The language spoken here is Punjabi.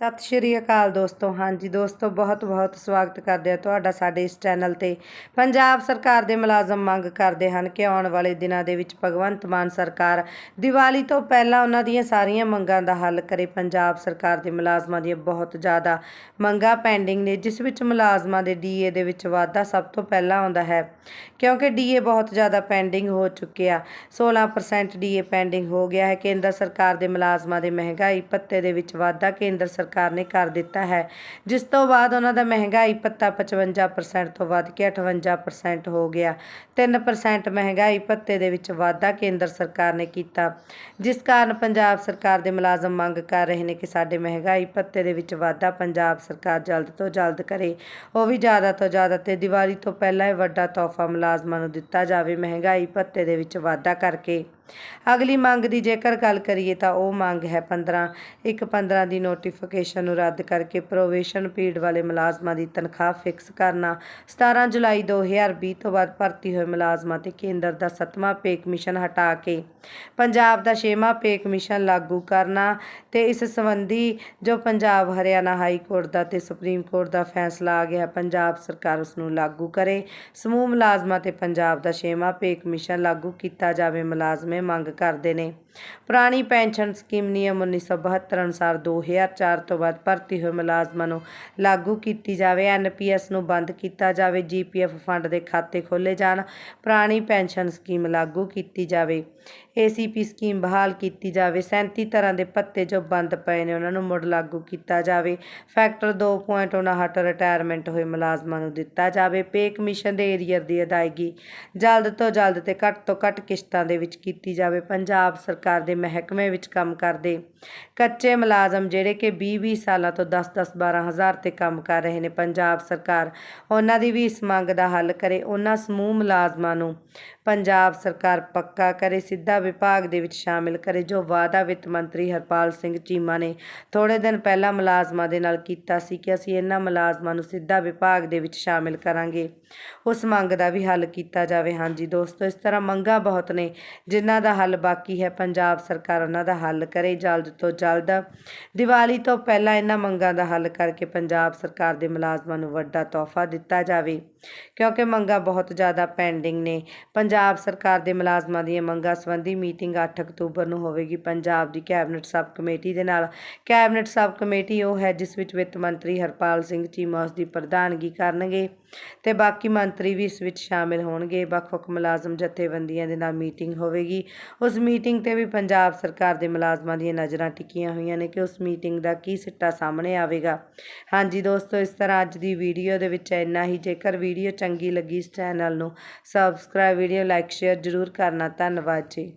ਸਤਿ ਸ਼੍ਰੀ ਅਕਾਲ ਦੋਸਤੋ। ਹਾਂਜੀ ਦੋਸਤੋ, ਬਹੁਤ ਬਹੁਤ ਸਵਾਗਤ ਕਰਦੇ ਆ ਤੁਹਾਡਾ ਸਾਡੇ ਇਸ ਚੈਨਲ ਤੇ। ਪੰਜਾਬ ਸਰਕਾਰ ਦੇ ਮੁਲਾਜ਼ਮ ਮੰਗ ਕਰਦੇ ਹਨ ਕਿ ਆਉਣ ਵਾਲੇ ਦਿਨਾਂ ਦੇ ਵਿੱਚ ਭਗਵੰਤ ਮਾਨ ਸਰਕਾਰ ਦੀਵਾਲੀ ਤੋਂ ਪਹਿਲਾਂ ਉਹਨਾਂ ਦੀਆਂ ਸਾਰੀਆਂ ਮੰਗਾਂ ਦਾ ਹੱਲ ਕਰੇ। ਪੰਜਾਬ ਸਰਕਾਰ ਦੇ ਮੁਲਾਜ਼ਮਾਂ ਦੀਆਂ ਬਹੁਤ ਜ਼ਿਆਦਾ ਮੰਗਾਂ ਪੈਂਡਿੰਗ ਨੇ, ਜਿਸ ਵਿੱਚ ਮੁਲਾਜ਼ਮਾਂ ਦੇ ਡੀਏ ਦੇ ਵਿੱਚ ਵਾਧਾ ਸਭ ਤੋਂ ਪਹਿਲਾਂ ਆਉਂਦਾ ਹੈ, ਕਿਉਂਕਿ ਡੀਏ ਬਹੁਤ ਜ਼ਿਆਦਾ ਪੈਂਡਿੰਗ ਹੋ ਚੁੱਕੇ ਆ। 16% ਡੀਏ ਪੈਂਡਿੰਗ ਹੋ ਗਿਆ ਹੈ। ਕੇਂਦਰ ਸਰਕਾਰ ਦੇ ਮੁਲਾਜ਼ਮਾਂ ਦੇ ਮਹਿੰਗਾਈ ਭੱਤੇ ਦੇ ਵਿੱਚ ਵਾਧਾ, ਕੇਂਦਰ ਸਰਕਾਰ ਸਰਕਾਰ ਨੇ ਕਰ ਦਿੱਤਾ ਹੈ। ਜਿਸ ਤੋਂ ਬਾਅਦ ਉਹਨਾਂ ਦਾ ਮਹਿੰਗਾਈ ਭੱਤਾ 55% ਤੋਂ ਵੱਧ ਕੇ 58% ਹੋ ਗਿਆ। 3% ਮਹਿੰਗਾਈ ਭੱਤੇ ਦੇ ਵਿੱਚ ਵਾਧਾ ਕੇਂਦਰ ਸਰਕਾਰ ਨੇ ਕੀਤਾ। ਜਿਸ ਕਾਰਨ ਪੰਜਾਬ ਸਰਕਾਰ ਦੇ ਮੁਲਾਜ਼ਮ ਮੰਗ ਕਰ ਰਹੇ ਨੇ ਕਿ ਸਾਡੇ ਮਹਿੰਗਾਈ ਭੱਤੇ ਦੇ ਵਿੱਚ ਵਾਧਾ ਪੰਜਾਬ ਸਰਕਾਰ ਜਲਦ ਤੋਂ ਜਲਦ ਕਰੇ। ਉਹ ਵੀ ਜ਼ਿਆਦਾ ਤੋਂ ਜ਼ਿਆਦਾ ਤੇ ਦੀਵਾਲੀ ਤੋਂ ਪਹਿਲਾਂ ਇਹ ਵੱਡਾ ਤੋਹਫਾ ਮੁਲਾਜ਼ਮਾਂ ਨੂੰ ਦਿੱਤਾ ਜਾਵੇ ਮਹਿੰਗਾਈ ਭੱਤੇ ਦੇ ਵਿੱਚ ਵਾਧਾ ਕਰਕੇ। ਅਗਲੀ ਮੰਗ ਦੀ ਜੇਕਰ ਗੱਲ ਕਰੀਏ ਤਾਂ ਉਹ ਮੰਗ ਹੈ 15 ਇੱਕ 15 ਦੀ ਨੋਟੀਫਿਕੇਸ਼ਨ ਨੂੰ ਰੱਦ ਕਰਕੇ ਪ੍ਰੋਵੇਸ਼ਨ ਪੀਰੀਅਡ ਵਾਲੇ ਮੁਲਾਜ਼ਮਾਂ ਦੀ ਤਨਖਾਹ ਫਿਕਸ ਕਰਨਾ। 17 ਜੁਲਾਈ 2020 ਤੋਂ ਬਾਅਦ ਭਰਤੀ ਹੋਏ ਮੁਲਾਜ਼ਮਾਂ ਤੇ ਕੇਂਦਰ ਦਾ 7ਵਾਂ ਪੇ ਕਮਿਸ਼ਨ ਹਟਾ ਕੇ ਪੰਜਾਬ ਦਾ 6ਵਾਂ ਪੇ ਕਮਿਸ਼ਨ ਲਾਗੂ ਕਰਨਾ ਤੇ ਇਸ ਸੰਬੰਧੀ ਜੋ ਪੰਜਾਬ, ਹਰਿਆਣਾ ਹਾਈ ਕੋਰਟ ਦਾ ਤੇ ਸੁਪਰੀਮ ਕੋਰਟ ਦਾ ਫੈਸਲਾ ਆ ਗਿਆ, ਪੰਜਾਬ ਸਰਕਾਰ ਉਸ ਨੂੰ ਲਾਗੂ ਕਰੇ। ਸਮੂਹ ਮੁਲਾਜ਼ਮਾਂ ਤੇ ਪੰਜਾਬ ਦਾ 6ਵਾਂ ਪੇ ਕਮਿਸ਼ਨ ਲਾਗੂ ਕੀਤਾ ਜਾਵੇ ਮੁਲਾਜ਼ਮ ਇਹ ਮੰਗ ਕਰਦੇ ਨੇ। ਪੁਰਾਣੀ ਪੈਨਸ਼ਨ ਸਕੀਮ ਨਿਯਮ 1972 ਅਨੁਸਾਰ 2004 ਤੋਂ ਬਾਅਦ ਭਰਤੀ ਹੋਏ ਮੁਲਾਜ਼ਮਾਂ ਨੂੰ ਲਾਗੂ ਕੀਤੀ ਜਾਵੇ। ਐਨਪੀਐਸ ਨੂੰ ਬੰਦ ਕੀਤਾ ਜਾਵੇ। ਜੀਪੀਐਫ ਫੰਡ ਦੇ ਖਾਤੇ ਖੋਲੇ ਜਾਣ। ਪੁਰਾਣੀ ਪੈਨਸ਼ਨ ਸਕੀਮ ਲਾਗੂ ਕੀਤੀ ਜਾਵੇ। ਏਸੀਪੀ ਸਕੀਮ ਬਹਾਲ ਕੀਤੀ ਜਾਵੇ 37 ਤਰ੍ਹਾਂ ਦੇ ਭੱਤੇ ਜੋ ਬੰਦ ਪਏ ਨੇ, ਉਹਨਾਂ ਨੂੰ ਮੁੜ ਲਾਗੂ ਕੀਤਾ ਜਾਵੇ। ਫੈਕਟਰ 2.59 ਰਿਟਾਇਰਮੈਂਟ ਹੋਏ ਮੁਲਾਜ਼ਮਾਂ ਨੂੰ ਦਿੱਤਾ ਜਾਵੇ। ਪੇ ਕਮਿਸ਼ਨ ਦੇ ਏਰੀਅਰ ਦੀ ਅਦਾਇਗੀ ਜਲਦ ਤੋਂ ਜਲਦ ਤੇ ਘੱਟ ਤੋਂ ਘੱਟ ਕਿਸ਼ਤਾਂ ਦੇ ਵਿੱਚ ਕੀਤੀ ਜਾਵੇ। ਪੰਜਾਬ ਸਰਕਾਰ ਦੇ ਮਹਿਕਮੇ ਵਿੱਚ ਕੰਮ ਕਰਦੇ ਕੱਚੇ ਮੁਲਾਜ਼ਮ ਜਿਹੜੇ ਕਿ 20-20 ਸਾਲਾਂ ਤੋਂ 10-10 12 ਹਜ਼ਾਰ ਤੇ ਕੰਮ ਕਰ ਰਹੇ ਨੇ, ਪੰਜਾਬ ਸਰਕਾਰ ਉਹਨਾਂ ਦੀ ਵੀ ਇਸ ਮੰਗ ਦਾ ਹੱਲ ਕਰੇ। ਉਹਨਾਂ ਸਮੂਹ ਮੁਲਾਜ਼ਮਾਂ ਨੂੰ ਪੰਜਾਬ ਸਰਕਾਰ ਪੱਕਾ ਕਰੇ, ਸਿੱਧਾ ਵਿਭਾਗ ਦੇ ਵਿੱਚ ਸ਼ਾਮਿਲ ਕਰੇ, ਜੋ ਵਾਅਦਾ ਵਿੱਤ ਮੰਤਰੀ ਹਰਪਾਲ ਸਿੰਘ ਚੀਮਾ ਨੇ ਥੋੜੇ ਦਿਨ ਪਹਿਲਾਂ ਮੁਲਾਜ਼ਮਾਂ ਦੇ ਨਾਲ ਕੀਤਾ ਸੀ ਕਿ ਅਸੀਂ ਇਹਨਾਂ ਮੁਲਾਜ਼ਮਾਂ ਨੂੰ ਸਿੱਧਾ ਵਿਭਾਗ ਦੇ ਵਿੱਚ ਸ਼ਾਮਿਲ ਕਰਾਂਗੇ। ਉਸ ਮੰਗ ਦਾ ਵੀ ਹੱਲ ਕੀਤਾ ਜਾਵੇ। ਹਾਂਜੀ ਦੋਸਤੋ, ਇਸ ਤਰ੍ਹਾਂ ਮੰਗਾਂ ਬਹੁਤ ਨੇ, ਜਿਨ੍ਹਾਂ ਦਾ ਹੱਲ ਬਾਕੀ ਹੈ। ਪੰਜਾਬ ਸਰਕਾਰ ਉਹਨਾਂ ਦਾ ਹੱਲ ਕਰੇ ਜਲਦ ਤੋਂ ਜਲਦ। ਦੀਵਾਲੀ ਤੋਂ ਪਹਿਲਾਂ ਇਹਨਾਂ ਮੰਗਾਂ ਦਾ ਹੱਲ ਕਰਕੇ ਪੰਜਾਬ ਸਰਕਾਰ ਦੇ ਮੁਲਾਜ਼ਮਾਂ ਨੂੰ ਵੱਡਾ ਤੋਹਫਾ ਦਿੱਤਾ ਜਾਵੇ, ਕਿਉਂਕਿ ਮੰਗਾਂ ਬਹੁਤ ਜ਼ਿਆਦਾ ਪੈਂਡਿੰਗ ਨੇ। ਪੰਜਾਬ ਸਰਕਾਰ ਦੇ ਮੁਲਾਜ਼ਮਾਂ ਦੀਆਂ ਮੰਗਾਂ ਸੰਬੰਧੀ ਮੀਟਿੰਗ 8 ਅਕਤੂਬਰ ਨੂੰ ਹੋਵੇਗੀ ਪੰਜਾਬ ਦੀ ਕੈਬਨਿਟ ਸਬ ਕਮੇਟੀ ਦੇ ਨਾਲ। ਕੈਬਨਿਟ ਸਬ ਕਮੇਟੀ ਉਹ ਹੈ ਜਿਸ ਵਿੱਚ ਵਿੱਤ ਮੰਤਰੀ ਹਰਪਾਲ ਸਿੰਘ ਚੀਮਾ ਉਸ ਦੀ ਪ੍ਰਧਾਨਗੀ ਕਰਨਗੇ ਤੇ ਬਾਕੀ ਮੰਤਰੀ ਵੀ ਇਸ ਵਿੱਚ ਸ਼ਾਮਿਲ ਹੋਣਗੇ। ਵੱਖ-ਵੱਖ ਮੁਲਾਜ਼ਮ ਜਥੇਬੰਦੀਆਂ ਦੇ ਨਾਲ ਮੀਟਿੰਗ ਹੋਵੇਗੀ। ਉਸ ਮੀਟਿੰਗ ਤੇ ਵੀ ਪੰਜਾਬ ਸਰਕਾਰ ਦੇ ਮੁਲਾਜ਼ਮਾਂ ਦੀਆਂ ਨਜ਼ਰਾਂ ਟਿਕੀਆਂ ਹੋਈਆਂ ਨੇ ਕਿ ਉਸ ਮੀਟਿੰਗ ਦਾ ਕੀ ਸਿੱਟਾ ਸਾਹਮਣੇ ਆਵੇਗਾ। ਹਾਂਜੀ ਦੋਸਤੋ, ਇਸ ਤਰ੍ਹਾਂ ਅੱਜ ਦੀ ਵੀਡੀਓ ਦੇ ਵਿੱਚ ਇੰਨਾ ਹੀ। ਜੇਕਰ ਵੀਡੀਓ ਚੰਗੀ ਲੱਗੀ ਇਸ ਚੈਨਲ ਨੂੰ, ਸਬਸਕ੍ਰਾਈਬ, ਵੀਡੀਓ ਲਾਈਕ, ਸ਼ੇਅਰ ਜ਼ਰੂਰ ਕਰਨਾ। ਧੰਨਵਾਦ ਜੀ।